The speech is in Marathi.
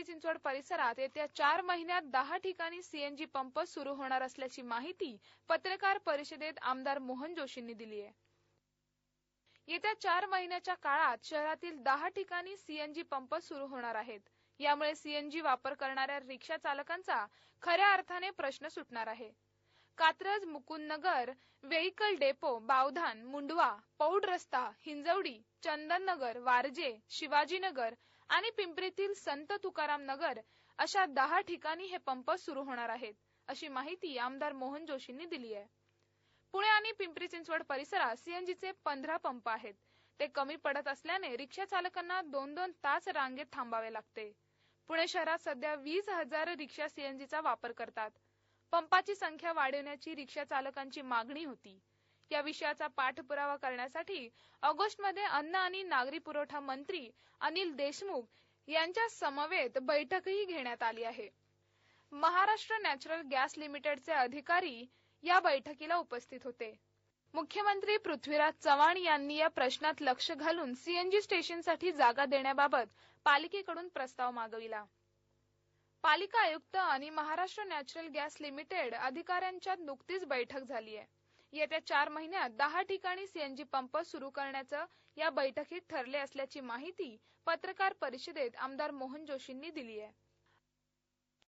पिंपरी चिंचवड परिसरात येत्या चार महिन्यात दहा ठिकाणी सीएनजी पंप सुरू होणार असल्याची माहिती पत्रकार परिषदेत आमदार मोहन जोशींनी दिली आहे. येत्या चार महिन्याच्या काळात शहरातील दहा ठिकाणी सीएनजी पंप सुरू होणार आहेत. यामुळे सीएनजी वापर करणाऱ्या रिक्षा चालकांचा खऱ्या अर्थाने प्रश्न सुटणार आहे. कात्रज मुकुंदनगर वेहिकल डेपो बावधान मुंडवा पौड रस्ता हिंजवडी चंदननगर वारजे शिवाजीनगर आणि पिंपरीतील संत तुकाराम नगर अशा दहा ठिकाणी हे पंप सुरू होणार आहेत अशी माहिती आमदार मोहन जोशींनी दिली आहे. पुणे आणि पिंपरी चिंचवड परिसरात सीएनजीचे पंधरा पंप आहेत. ते कमी पडत असल्याने रिक्षा चालकांना दोन दोन तास रांगेत थांबावे लागते. पुणे शहरात सध्या वीस हजार रिक्षा सीएनजीचा वापर करतात. पंपाची संख्या वाढवण्याची रिक्षा चालकांची मागणी होती. या विषयाचा पाठपुरावा करण्यासाठी ऑगस्टमध्ये अन्न आणि नागरी पुरवठा मंत्री अनिल देशमुख यांच्या समवेत बैठकही घेण्यात आली आहे. महाराष्ट्र नॅचरल गॅस लिमिटेडचे अधिकारी या बैठकीला उपस्थित होते. मुख्यमंत्री पृथ्वीराज चव्हाण यांनी या प्रश्नात लक्ष घालून सीएनजी स्टेशनसाठी जागा देण्याबाबत पालिकेकडून प्रस्ताव मागविला. पालिका आयुक्त आणि महाराष्ट्र नॅचरल गॅस लिमिटेड अधिकाऱ्यांच्यात नुकतीच बैठक झाली आहे. येत्या चार महिन्यात दहा ठिकाणी सीएनजी पंप सुरू करण्याचं या बैठकीत ठरले असल्याची माहिती पत्रकार परिषदेत आमदार मोहन जोशींनी दिली आहे.